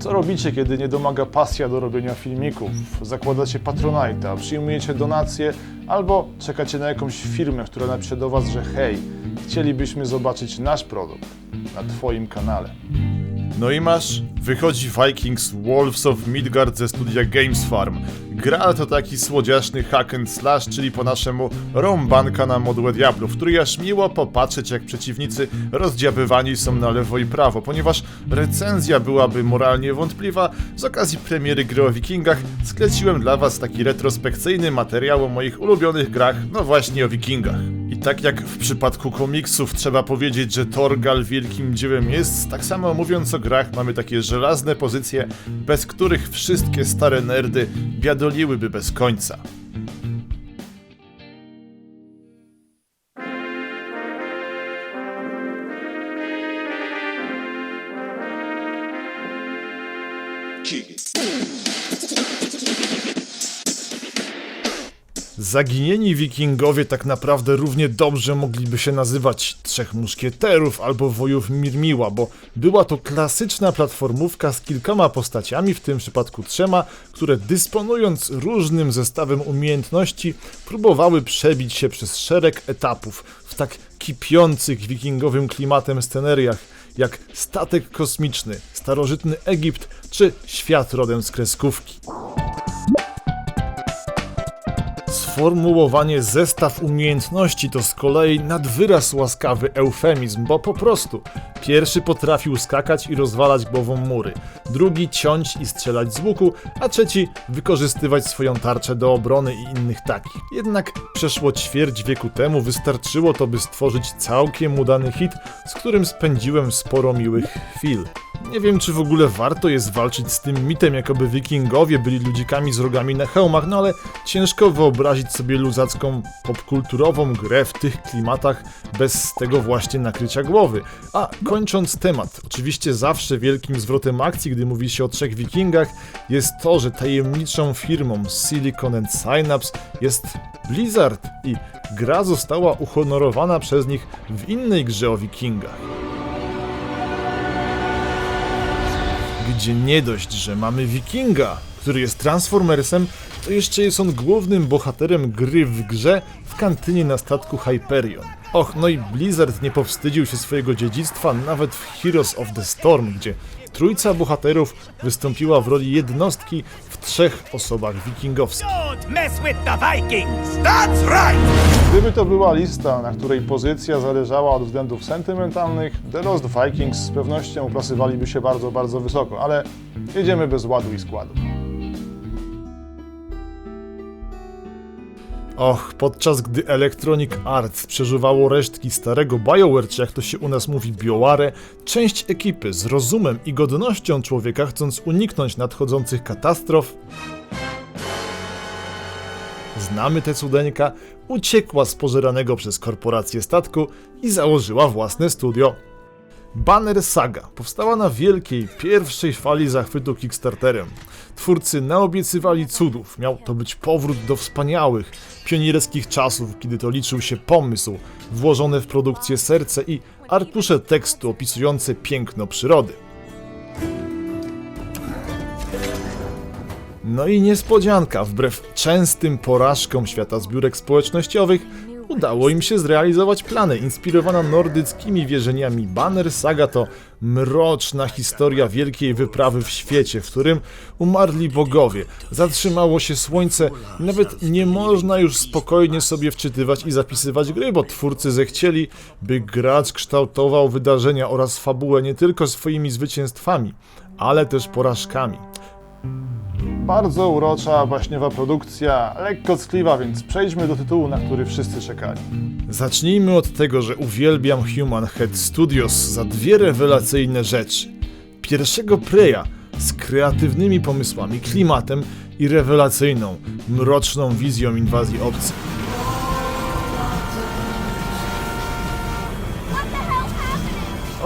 Co robicie, kiedy nie domaga pasja do robienia filmików? Zakładacie Patronite'a, przyjmujecie donacje albo czekacie na jakąś firmę, która napisze do Was, że hej, chcielibyśmy zobaczyć nasz produkt na Twoim kanale. No i masz, wychodzi Vikings Wolves of Midgard ze studia Games Farm. Gra to taki słodziaszny hack and slash, czyli po naszemu rąbanka na modłę Diablo, w której aż miło popatrzeć jak przeciwnicy rozdziabywani są na lewo i prawo, ponieważ recenzja byłaby moralnie wątpliwa, z okazji premiery gry o wikingach skleciłem dla was taki retrospekcyjny materiał o moich ulubionych grach, no właśnie o wikingach. Tak jak w przypadku komiksów trzeba powiedzieć, że Torgal wielkim dziełem jest, tak samo mówiąc o grach mamy takie żelazne pozycje, bez których wszystkie stare nerdy biadoliłyby bez końca. Zaginieni wikingowie tak naprawdę równie dobrze mogliby się nazywać Trzech Muszkieterów albo Wojów Mirmiła, bo była to klasyczna platformówka z kilkoma postaciami, w tym przypadku trzema, które dysponując różnym zestawem umiejętności próbowały przebić się przez szereg etapów w tak kipiących wikingowym klimatem sceneriach jak statek kosmiczny, starożytny Egipt czy świat rodem z kreskówki. Sformułowanie zestaw umiejętności to z kolei nadwyraz łaskawy eufemizm, bo po prostu pierwszy potrafił skakać i rozwalać głową mury, drugi ciąć i strzelać z łuku, a trzeci wykorzystywać swoją tarczę do obrony i innych takich. Jednak przeszło ćwierć wieku temu wystarczyło to, by stworzyć całkiem udany hit, z którym spędziłem sporo miłych chwil. Nie wiem, czy w ogóle warto jest walczyć z tym mitem, jakoby wikingowie byli ludzikami z rogami na hełmach, no ale ciężko wyobrazić sobie luzacką popkulturową grę w tych klimatach bez tego właśnie nakrycia głowy. A kończąc temat, oczywiście zawsze wielkim zwrotem akcji, gdy mówi się o trzech wikingach, jest to, że tajemniczą firmą Silicon and Synapse jest Blizzard i gra została uhonorowana przez nich w innej grze o wikingach. Gdzie nie dość, że mamy wikinga, który jest Transformersem, to jeszcze jest on głównym bohaterem gry w grze w kantynie na statku Hyperion. Och, no i Blizzard nie powstydził się swojego dziedzictwa nawet w Heroes of the Storm, gdzie trójca bohaterów wystąpiła w roli jednostki w trzech osobach wikingowskich. Gdyby to była lista, na której pozycja zależała od względów sentymentalnych, The Lost Vikings z pewnością uplasywaliby się bardzo, bardzo wysoko, ale jedziemy bez ładu i składu. Och, podczas gdy Electronic Arts przeżywało resztki starego BioWare, czy jak to się u nas mówi BioWare, część ekipy z rozumem i godnością człowieka, chcąc uniknąć nadchodzących katastrof, znamy tę cudeńka, uciekła z pożeranego przez korporację statku i założyła własne studio. Banner Saga powstała na wielkiej, pierwszej fali zachwytu Kickstarterem. Twórcy naobiecywali cudów, miał to być powrót do wspaniałych, pionierskich czasów, kiedy to liczył się pomysł, włożone w produkcję serce i arkusze tekstu opisujące piękno przyrody. No i niespodzianka, wbrew częstym porażkom świata zbiórek społecznościowych, udało im się zrealizować plany. Inspirowana nordyckimi wierzeniami Banner Saga to mroczna historia wielkiej wyprawy w świecie, w którym umarli bogowie, zatrzymało się słońce nawet nie można już spokojnie sobie wczytywać i zapisywać gry, bo twórcy zechcieli, by gracz kształtował wydarzenia oraz fabułę nie tylko swoimi zwycięstwami, ale też porażkami. Bardzo urocza, baśniowa produkcja, lekko ckliwa, więc przejdźmy do tytułu, na który wszyscy czekali. Zacznijmy od tego, że uwielbiam Human Head Studios za dwie rewelacyjne rzeczy. Pierwszego Preya z kreatywnymi pomysłami, klimatem i rewelacyjną, mroczną wizją inwazji obcych.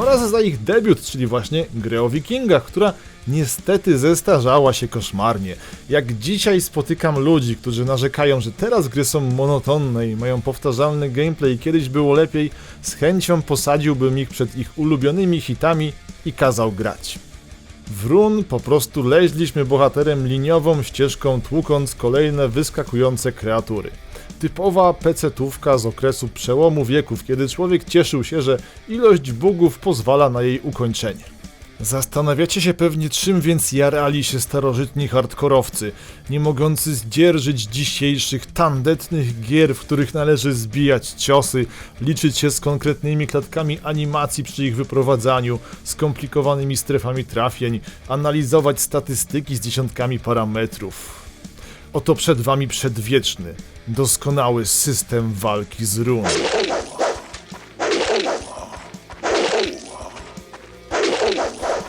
oraz za ich debiut, czyli właśnie grę o wikingach, która niestety zestarzała się koszmarnie. Jak dzisiaj spotykam ludzi, którzy narzekają, że teraz gry są monotonne i mają powtarzalny gameplay, kiedyś było lepiej, z chęcią posadziłbym ich przed ich ulubionymi hitami i kazał grać. W run po prostu leźliśmy bohaterem liniową ścieżką, tłukąc kolejne wyskakujące kreatury. Typowa pecetówka z okresu przełomu wieków, kiedy człowiek cieszył się, że ilość bugów pozwala na jej ukończenie. Zastanawiacie się pewnie, czym więc jarali się starożytni hardkorowcy, nie mogący zdzierżyć dzisiejszych tandetnych gier, w których należy zbijać ciosy, liczyć się z konkretnymi klatkami animacji przy ich wyprowadzaniu, skomplikowanymi strefami trafień, analizować statystyki z dziesiątkami parametrów. Oto przed wami przedwieczny, doskonały system walki z run.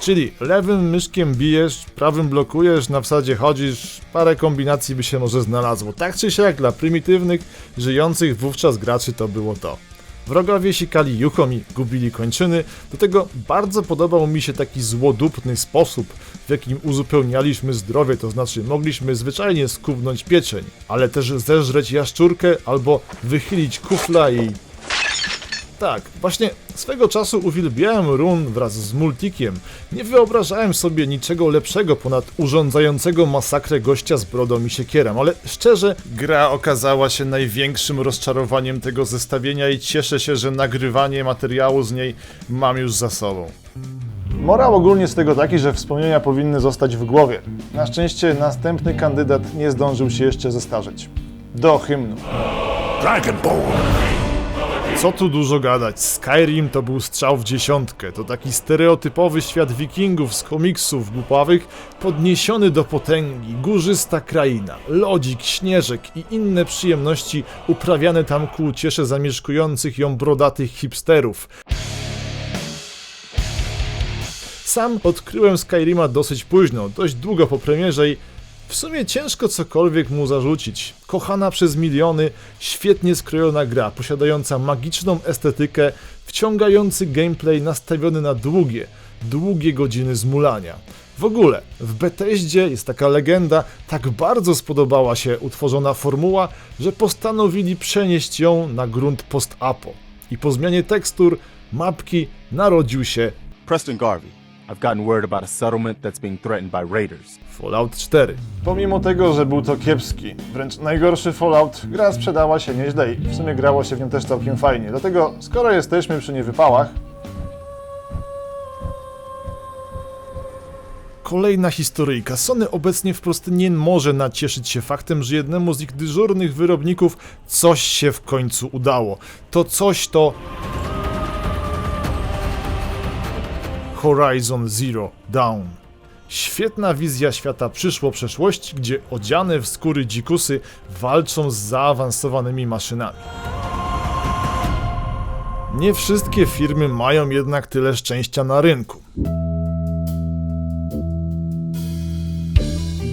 Czyli lewym myszkiem bijesz, prawym blokujesz, na wsadzie chodzisz, parę kombinacji by się może znalazło. Tak czy siak dla prymitywnych, żyjących wówczas graczy to było to. Wrogowie sikali juchom i gubili kończyny, do tego bardzo podobał mi się taki złodupny sposób, w jakim uzupełnialiśmy zdrowie, to znaczy mogliśmy zwyczajnie skubnąć pieczeń, ale też zeżreć jaszczurkę albo wychylić kufla i tak, właśnie swego czasu uwielbiałem run wraz z multikiem. Nie wyobrażałem sobie niczego lepszego ponad urządzającego masakrę gościa z brodą i siekierem, ale szczerze, gra okazała się największym rozczarowaniem tego zestawienia i cieszę się, że nagrywanie materiału z niej mam już za sobą. Morał ogólnie z tego taki, że wspomnienia powinny zostać w głowie. Na szczęście następny kandydat nie zdążył się jeszcze zestarzeć. Do hymnu. Dragonborn! Co tu dużo gadać, Skyrim to był strzał w dziesiątkę, to taki stereotypowy świat wikingów z komiksów głupawych, podniesiony do potęgi, górzysta kraina, lodzik, śnieżek i inne przyjemności uprawiane tam ku uciesze zamieszkujących ją brodatych hipsterów. Sam odkryłem Skyrima dosyć późno, dość długo po premierze i w sumie ciężko cokolwiek mu zarzucić. Kochana przez miliony, świetnie skrojona gra, posiadająca magiczną estetykę, wciągający gameplay nastawiony na długie, długie godziny zmulania. W ogóle, w Bethesdzie jest taka legenda, tak bardzo spodobała się utworzona formuła, że postanowili przenieść ją na grunt post-apo. I po zmianie tekstur, mapki narodził się Preston Garvey. I've gotten word about a settlement that's being threatened by raiders. Fallout 4. Pomimo tego, że był to kiepski, wręcz najgorszy Fallout, gra sprzedała się nieźle i w sumie grało się w nią też całkiem fajnie. Dlatego, skoro jesteśmy przy niewypałach, Kolejna historyjka. Sony obecnie wprost nie może nacieszyć się faktem, że jednemu z ich dyżurnych wyrobników coś się w końcu udało. To coś to Horizon Zero Dawn. Świetna wizja świata przyszło-przeszłości, gdzie odziane w skóry dzikusy walczą z zaawansowanymi maszynami. Nie wszystkie firmy mają jednak tyle szczęścia na rynku.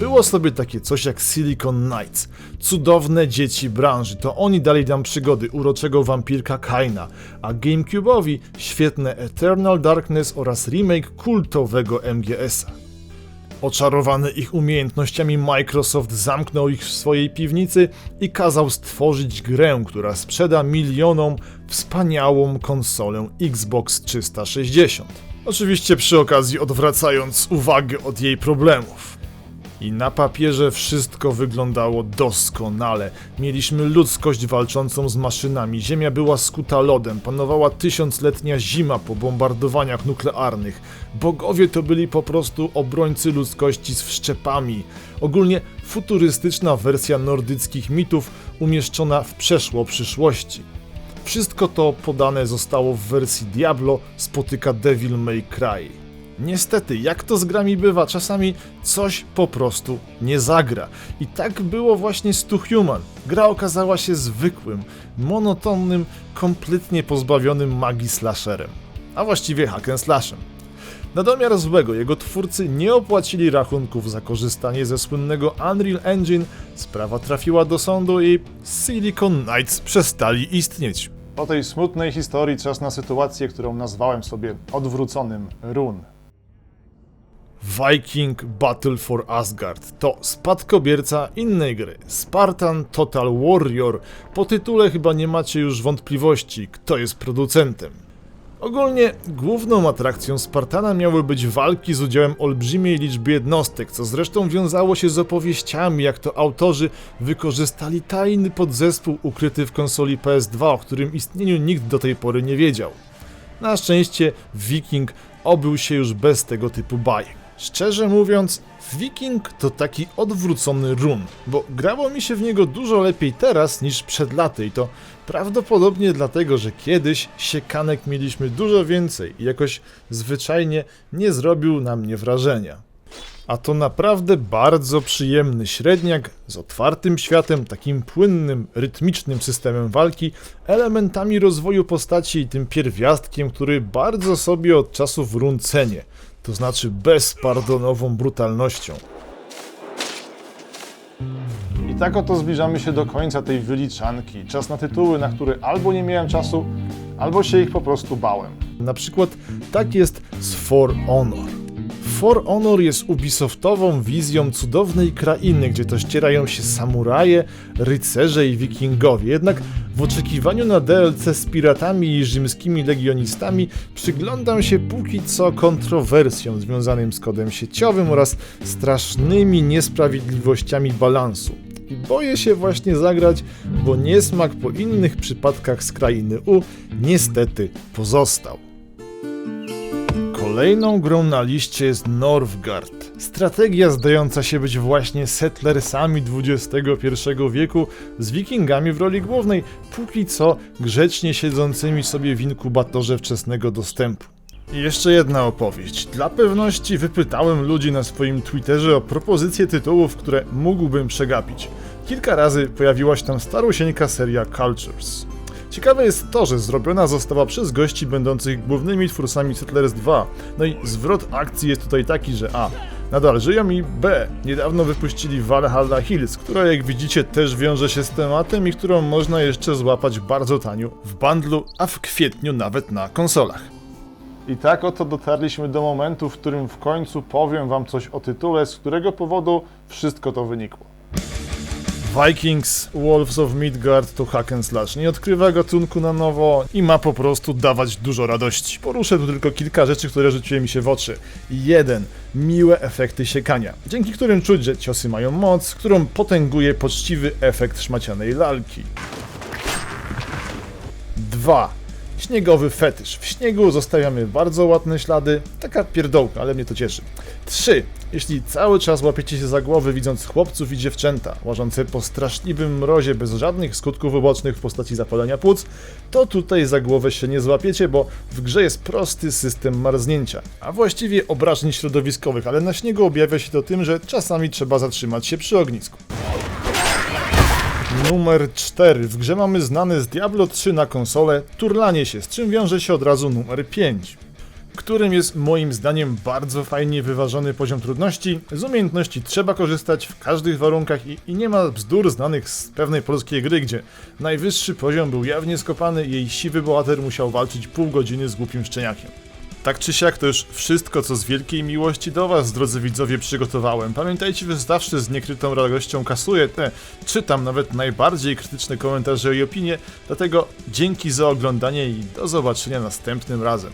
Było sobie takie coś jak Silicon Knights, cudowne dzieci branży, to oni dali nam przygody uroczego wampirka Kaina, a GameCube'owi świetne Eternal Darkness oraz remake kultowego MGS-a. Oczarowany ich umiejętnościami Microsoft zamknął ich w swojej piwnicy i kazał stworzyć grę, która sprzeda milionom wspaniałą konsolę Xbox 360. Oczywiście przy okazji odwracając uwagę od jej problemów. I na papierze wszystko wyglądało doskonale. Mieliśmy ludzkość walczącą z maszynami, ziemia była skuta lodem, panowała tysiącletnia zima po bombardowaniach nuklearnych. Bogowie to byli po prostu obrońcy ludzkości z wszczepami. Ogólnie futurystyczna wersja nordyckich mitów umieszczona w przeszło przyszłości. Wszystko to podane zostało w wersji Diablo spotyka Devil May Cry. Niestety, jak to z grami bywa, czasami coś po prostu nie zagra. I tak było właśnie z Two Human. Gra okazała się zwykłym, monotonnym, kompletnie pozbawionym magii slasherem. A właściwie hack and slashem. Na domiar złego, jego twórcy nie opłacili rachunków za korzystanie ze słynnego Unreal Engine, sprawa trafiła do sądu i Silicon Knights przestali istnieć. Po tej smutnej historii czas na sytuację, którą nazwałem sobie odwróconym run. Viking Battle for Asgard to spadkobierca innej gry, Spartan Total Warrior. Po tytule chyba nie macie już wątpliwości, kto jest producentem. Ogólnie główną atrakcją Spartana miały być walki z udziałem olbrzymiej liczby jednostek, co zresztą wiązało się z opowieściami, jak to autorzy wykorzystali tajny podzespół ukryty w konsoli PS2, o którym istnieniu nikt do tej pory nie wiedział. Na szczęście Viking obył się już bez tego typu bajek. Szczerze mówiąc, Viking to taki odwrócony run, bo grało mi się w niego dużo lepiej teraz niż przed laty i to prawdopodobnie dlatego, że kiedyś siekanek mieliśmy dużo więcej i jakoś zwyczajnie nie zrobił na mnie wrażenia. A to naprawdę bardzo przyjemny średniak z otwartym światem, takim płynnym, rytmicznym systemem walki, elementami rozwoju postaci i tym pierwiastkiem, który bardzo sobie od czasów run cenię, to znaczy bezpardonową brutalnością. I tak oto zbliżamy się do końca tej wyliczanki. Czas na tytuły, na które albo nie miałem czasu, albo się ich po prostu bałem. Na przykład tak jest z For Honor. For Honor jest Ubisoftową wizją cudownej krainy, gdzie to ścierają się samuraje, rycerze i wikingowie. Jednak w oczekiwaniu na DLC z piratami i rzymskimi legionistami przyglądam się póki co kontrowersjom związanym z kodem sieciowym oraz strasznymi niesprawiedliwościami balansu. I boję się właśnie zagrać, bo niesmak po innych przypadkach z krainy U niestety pozostał. Kolejną grą na liście jest Northgard. Strategia zdająca się być właśnie settlersami XXI wieku z wikingami w roli głównej, póki co grzecznie siedzącymi sobie w inkubatorze wczesnego dostępu. I jeszcze jedna opowieść. Dla pewności wypytałem ludzi na swoim Twitterze o propozycje tytułów, które mógłbym przegapić. Kilka razy pojawiła się tam starusieńka seria Cultures. Ciekawe jest to, że zrobiona została przez gości będących głównymi twórcami Settlers 2. No i zwrot akcji jest tutaj taki, że A. Nadal żyją i B. Niedawno wypuścili Valhalla Hills, która jak widzicie też wiąże się z tematem i którą można jeszcze złapać bardzo tanio w bundlu, a w kwietniu nawet na konsolach. I tak oto dotarliśmy do momentu, w którym w końcu powiem wam coś o tytule, z którego powodu wszystko to wynikło. Vikings Wolves of Midgard to hack and slash. Nie odkrywa gatunku na nowo i ma po prostu dawać dużo radości. Poruszę tu tylko kilka rzeczy, które rzuciły mi się w oczy. Jeden. Miłe efekty siekania, dzięki którym czuć, że ciosy mają moc, którą potęguje poczciwy efekt szmacianej lalki. 2. Śniegowy fetysz. W śniegu zostawiamy bardzo ładne ślady. Taka pierdołka, ale mnie to cieszy. 3. Jeśli cały czas łapiecie się za głowy widząc chłopców i dziewczęta łażące po straszliwym mrozie bez żadnych skutków ubocznych w postaci zapalenia płuc, to tutaj za głowę się nie złapiecie, bo w grze jest prosty system marznięcia, a właściwie obrażeń środowiskowych, ale na śniegu objawia się to tym, że czasami trzeba zatrzymać się przy ognisku. Numer 4. W grze mamy znany z Diablo 3 na konsolę turlanie się, z czym wiąże się od razu numer 5 którym jest moim zdaniem bardzo fajnie wyważony poziom trudności. Z umiejętności trzeba korzystać w każdych warunkach i, i nie ma bzdur znanych z pewnej polskiej gry, gdzie najwyższy poziom był jawnie skopany i jej siwy bohater musiał walczyć pół godziny z głupim szczeniakiem. Tak czy siak to już wszystko, co z wielkiej miłości do Was, drodzy widzowie, przygotowałem. Pamiętajcie, że zawsze z niekrytą radością kasuję te, czytam nawet najbardziej krytyczne komentarze i opinie, dlatego dzięki za oglądanie i do zobaczenia następnym razem.